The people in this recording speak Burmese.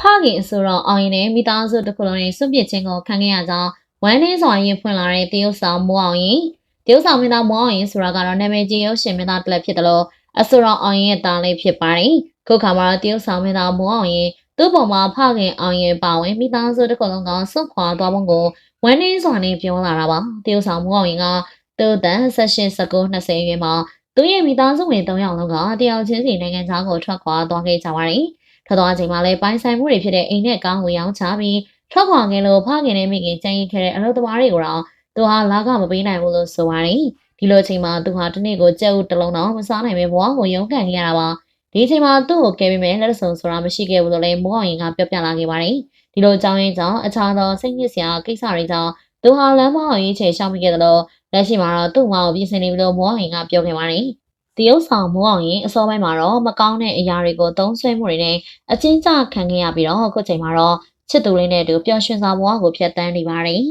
ဖခင်ဆိုတော့အောင်ရင်နဲ့မိသားစုတစ်ခုလုံးနဲ့စွန့်ပစ်ခြင်းကိုခံခဲ့ရကြောင်းဝမ်းနည်းစွာရင်ဖွင့်လာတဲ့တရုတ်ဆောင်မိုးအောင်ရင်တရုတ်ဆောင်မင်းသားမိုးအောင်ရင်ဆိုတာကတော့နာမည်ကြီးရုပ်ရှင်မင်းသားတစ်လက်ဖြစ်တယ်လို့အဆိုတော်အောင်ရင်ရဲ့သားလေးဖြစ်ပါတယ်ခုခါမှာတော့တရုတ်ဆောင်မင်းသားမိုးအောင်ရင်သူ့ပုံမှာဖခင်အောင်ရင်ပါဝင်မိသားစုတစ်ခုလုံးကစွန့်ခွာသွားပုံကိုဝမ်းနည်းစွာနဲ့ပြောလာတာပါတရုတ်ဆောင်မိုးအောင်ရင်ကသူ့တန်16 19 20ရွယ်မှာ သူ့ရဲ့မိသားစုဝင်3ယောက်လုံးကတယောက်ချင်းစီနိုင်ငံခြားကိုထွက်ခွာသွားခဲ့ကြပါတယ်ထွက်သွားချိန်မှာလည်းပိုင်ဆိုင်မှုတွေဖြစ်တဲ့အိမ်နဲ့ကားကိုရောင်းချပြီးထွက်ခွာခဲ့လို့ဖခင်နဲ့မိခင်ကြံရင်ခဲ့တဲ့အလုပ်သမားတွေကိုတော့သူဟာလာကမပေးနိုင်ဘူးလို့ဆိုပါတယ်ဒီလိုချိန်မှာသူဟာတစ်နေ့ကိုကြက်ဥတစ်လုံးတော့မစားနိုင်ပဲဘဝကိုရုန်းကန်ခဲ့ရတာပါဒီချိန်မှာသူ့ကိုကဲပေးမယ်လက်စုံဆိုတာမရှိခဲ့ဘူးလို့လည်းမိုးအောင်ရင်ကပြောပြလာခဲ့ပါတယ်ဒီလိုကြောင်းရင်းကြောင့်အခြားသောစိတ်ညစ်စရာကိစ္စတွေကြောင့်သူဟာလမ်းမအောင်ရေးချေရှောင်မိခဲ့တယ်လို့ လက်ရှိမှာတော့သူ့မောင်ကိုပြင်ဆင်နေပြီလို့မိုးအောင်ရင်ကပြောခဲ့ပါတယ်တရုတ်ဆောင်မိုးအောင်ရင်အစောပိုင်းမှာတော့မကောင်းတဲ့အရာတွေကိုသုံးဆွဲမှုတွေနဲ့အချင်းကြခံခဲ့ရပြီးတော့အခုချိန်မှာတော့ချစ်သူလေးနဲ့အတူပျော်ရွှင်စွာဘဝကိုဖျက်ဆီးနေပါတယ်